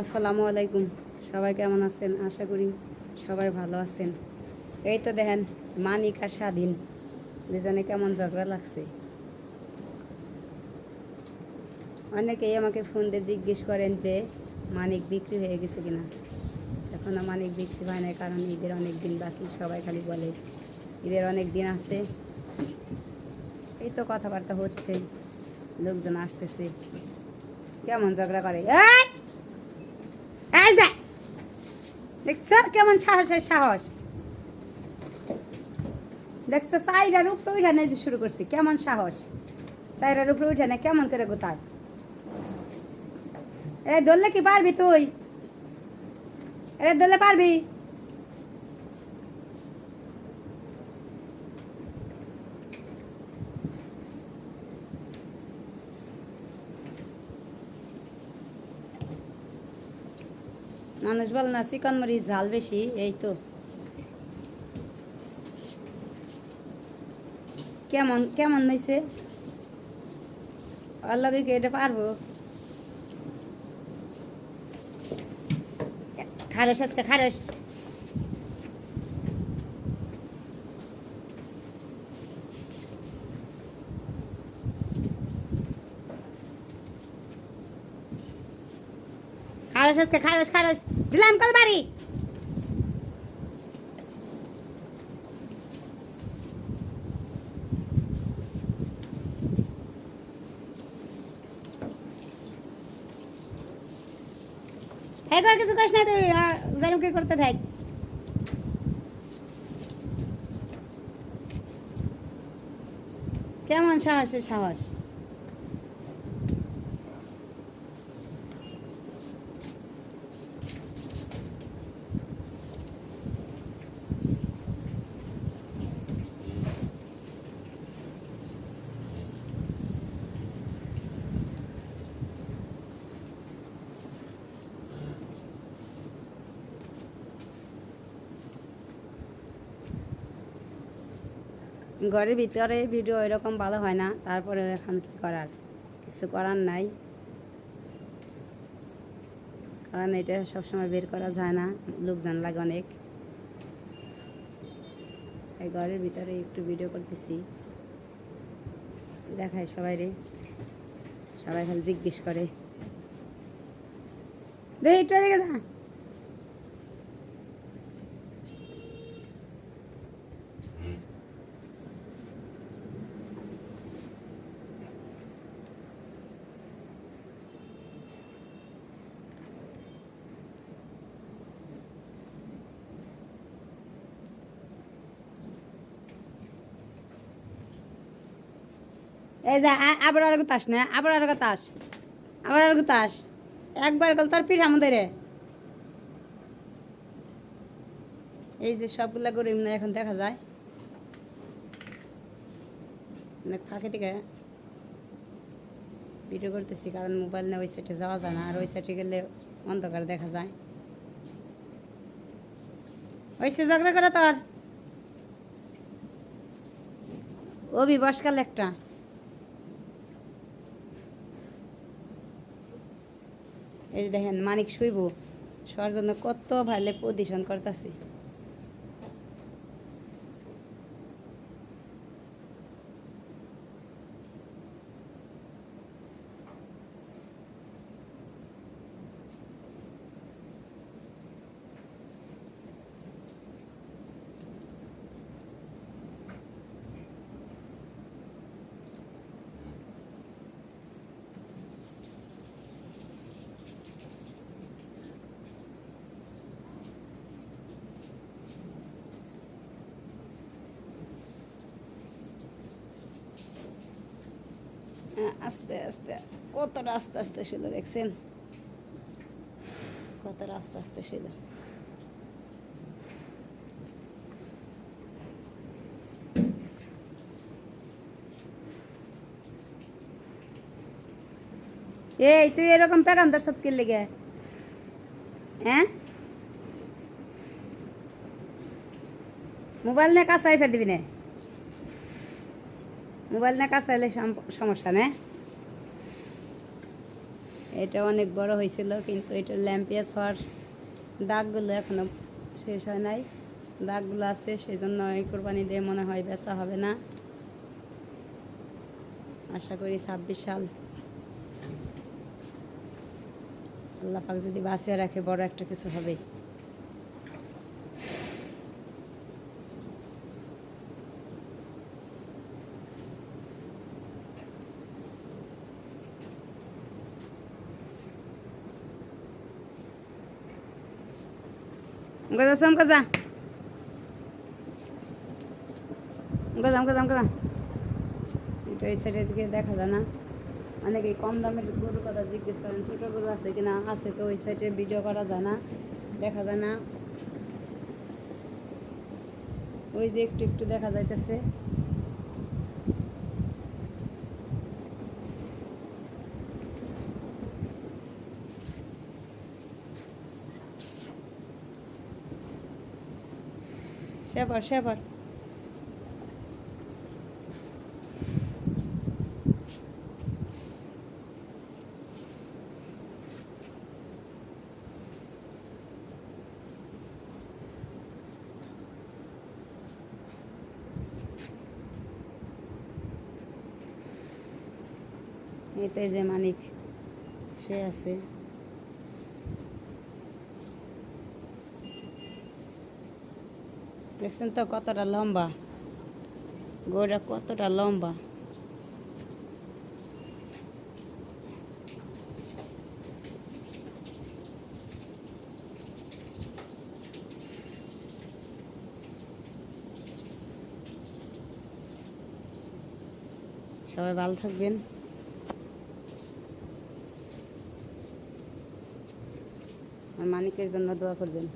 আসসালামু আলাইকুম। সবাই কেমন আছেন? আশা করি সবাই ভালো আছেন। এই তো দেখেন, মানিক আর স্বাধীন। দুজনে কেমন ঝগড়া লাগছে। অনেকেই আমাকে ফোন দিয়ে জিজ্ঞেস করেন যে, মানিক বিক্রি হয়ে গেছে কিনা? এখনও মানিক বিক্রি হয় না কারণ ঈদের অনেক দিন বাকি, সবাই খালি বলে, ঈদের অনেক দিন আছে। এই তো কথাবার্তা হচ্ছে, লোকজন আসতেছে। কেমন ঝগড়া করে? এই! যে! দেখছ কেমন সাহসের সাহস দেখছ, সাইরার উপরে উঠে না যে শুরু করছি, কেমন সাহস সাইরার উপরে উঠে না কেমন করে গোতার এ ধরলে কি পারবি তুই এ ধরলে পারবি মানুষ বল না, চিকন মরিচ ঝাল বেশি, এই তো। কেমন কেমন হয়েছে? আল্লাহ কি এটা পারব? খারস আজকে, খারস। খারস আজকে খারস খারস দিলাম কল বাড়ি। তোর কিছু করিস না তুই, আর কি করতে থাক কেমন সাহসের সাহস? ঘরের ভিতরে ভিডিও এরকম ভালো হয় না, তারপরে এখন কি করার? কিছু করার নাই। কারণ এটা সবসময় বের করা যায় না, লোকজন লাগে অনেক। এই ঘরের ভিতরে একটু ভিডিও করতেছি। দেখায় সবাই রে সবাই খালি জিজ্ঞেস করে। দেখি দেখে এই যে আবার আর তাস না, আবার আর তাস আবার আর তাস একবার গেল তার পিঠ আমাদের এই যে সবগুলা গরু না এখন দেখা যায়। অনেক ফাঁকে থেকে ভিডিও করতেছি কারণ মোবাইল নিয়ে ওই সাইডে যাওয়া যায় না, আর ওই সাইডে গেলে অন্ধকার দেখা যায়। ওই সে ঝগড়া করে তোর। অভি বসকাল একটা। এই যে দেখেন মানিক শুইব শোয়ার জন্য কত ভালো পজিশন করতেছে। আস্তে আস্তে কতটা আস্তে আস্তে ছিল দেখছেন কতটা আস্তে আস্তে ছিল এই তুই এরকম পেগাম তোর সব কিনলে গে হ্যাঁ মোবাইল নিয়ে কাছাই ফের দিবি না মোবাইল না কাছে এলে সম- সমস্যা না? এটা অনেক বড় হয়েছিল কিন্তু এটা ল্যাম্পিয়াস হওয়ার দাগগুলো এখনও শেষ হয় নাই। দাগগুলো আছে সেই জন্য এই কোরবানি দিয়ে মনে হয় বেচা হবে না। আশা করি ছাব্বিশ সাল। আল্লাহ পাক যদি বাঁচিয়ে রাখে, বড় একটা কিছু হবে। গজা সাম গজা গজাম গজাম গজাম এটা এই সাইডের দিকে দেখা যায় না অনেকে কম দামের গরু কথা জিজ্ঞেস করেন ছোটো গরু আছে কিনা আছে তো ওই সাইডে ভিডিও করা যায় না দেখা যায় না ওই যে একটু একটু দেখা যাইতেছে সেবার সেবার এটাই যে মানিক সে আছে। দেখছেন তো কতটা লম্বা? গরুটা কতটা লম্বা? সবাই ভালো থাকবেন। আর মানিকের জন্য দোয়া করবেন।